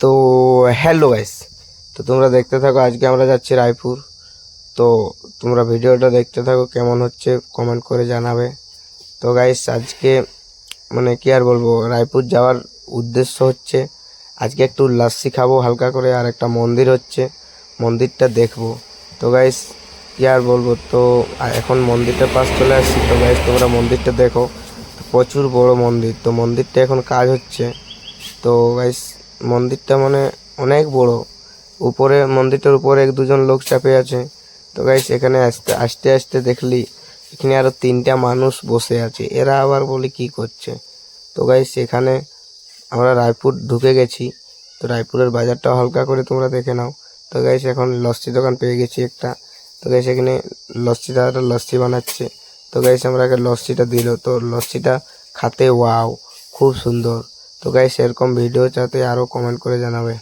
তো hello guys তো তোমরা দেখতে থাকো, আজকে আমরা যাচ্ছি রায়পুর। তো তোমরা ভিডিওটা দেখতে থাকো, কেমন হচ্ছে কমেন্ট করে জানাবে। তো গাইস আজকে মানে কি আর বলব, রায়পুর যাওয়ার উদ্দেশ্য হচ্ছে, আজকে একটু লাস্সি খাব, হালকা করে, আর একটা মন্দির হচ্ছে, মন্দিরটা দেখব। তো গাইস কি আর বলব, তো এখন মন্দিরটার পাশ চলে আসছি। তো গাইস তোমরা মন্দিরটা দেখো, প্রচুর বড় মন্দির। তো মন্দিরটা এখন কাজ হচ্ছে। তো গাইস মন্দিরটা মানে অনেক বড়। উপরে, মন্দিরটার উপরে এক দুজন লোক চাপে আছে। তো গাইস এখানে আসতে আসতে আসতে দেখলি, এখানে আরও তিনটা মানুষ বসে আছে। এরা আবার বলি কি করছে? তো গাইস এখানে আমরা রায়পুর ঢুকে গেছি। তো রায়পুরের বাজারটা হালকা করে তোমরা দেখে নাও। তো গাইস এখন লস্যি দোকান পেয়ে গেছি একটা। তো গাইস এখানে লস্যি দাদাটা লস্যি বানাচ্ছে। তো গাইস আমরা আগে লস্যিটা দিল। তো লস্যিটা খাতে ওয়াও খুব সুন্দর। তো গাইস এরকম ভিডিও চাতে আরও কমেন্ট করে জানাবে।